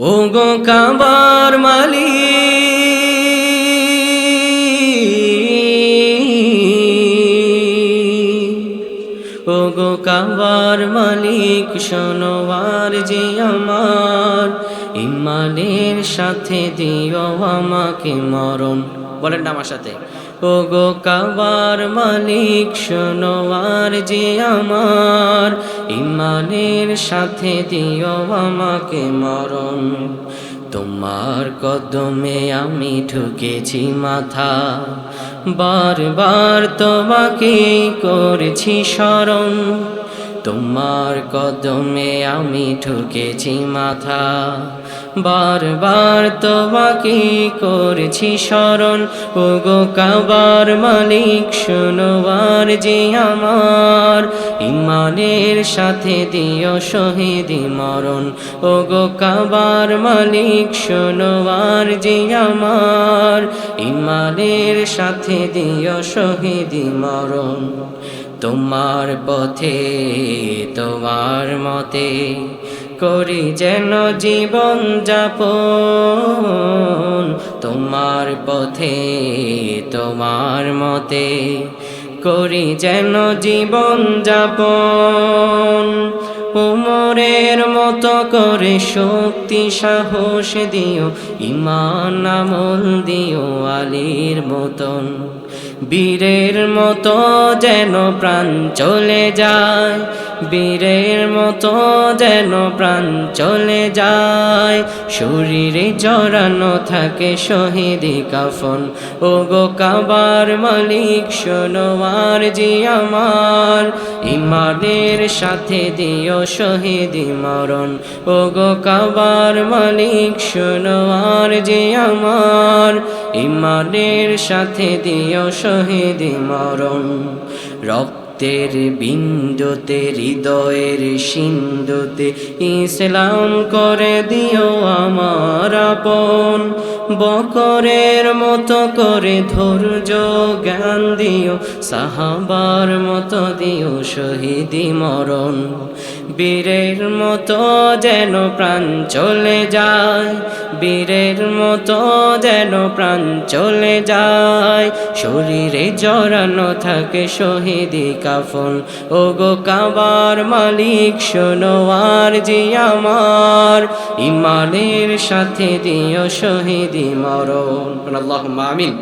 ও গো কাবার মালিক ও গো কাবার মালিক শোনোয়ার যে আমার, ইমানের সাথে দিও আমাকে মরণ। বলেন না আমার সাথে। ও গো কাবার মালিক শোনোয়ার যে আমার ইমানের সাথে দিও আমাকে মরণ। তোমার কদমে আমি ঠুকেছি মাথা। বারবার তোমাকে করেছি স্মরণ। তোমার কদমে আমি ঠুকেছি মাথা। বারবার তোমাকে করছি স্মরণ। ও গো কাবার মালিক শোনোবার যে আমার। ইমানের সাথে দিও শহীদি মরণ। ও গো কাবার মালিক শোনোবার যে আমার। ইমানের সাথে দিও শহীদি মরণ। তোমার পথে, তোমার মতে করি যেন জীবন যাপন। তোমার পথে, তোমার মতে করি যেন জীবন যাপন। উমরের মতো করে শক্তি, সাহস দিও ইমান আমল দিও আলীর মতন। বীরের মতো যেন প্রাণ চলে যায়, বীরের মতো যেন প্রাণ চলে যায়। শরীরে জড়ানো থাকে শহীদি কাফন। ও গো কাবার মালিক শোনোয়ার জি আমার ইমানের সাথে দিও শহীদি মরণ। ও গো কাবার মালিক শোনোয়ার যে আমার। ইমানের সাথে দিও শহীদি মরণ। রক্তের বিন্দুতে, হৃদয়ের সিন্ধুতে ইসলাম করে দিও আমার আপন। বকরের মতো করে ধৈর্য জ্ঞান দিও, সাহাবার মতো দিও শহীদি মরণ। বীরের মতো যেন প্রাণ চলে যায়, বীরের মতো যেন প্রাণ চলে যায়। শরীরে জড়ানো থাকে শহীদি কাফন ও গো কাবার মালিক শোনোয়ার জি আমার। ইমানের সাথে দিও শহীদি মরণ। আল্লাহ আমিন।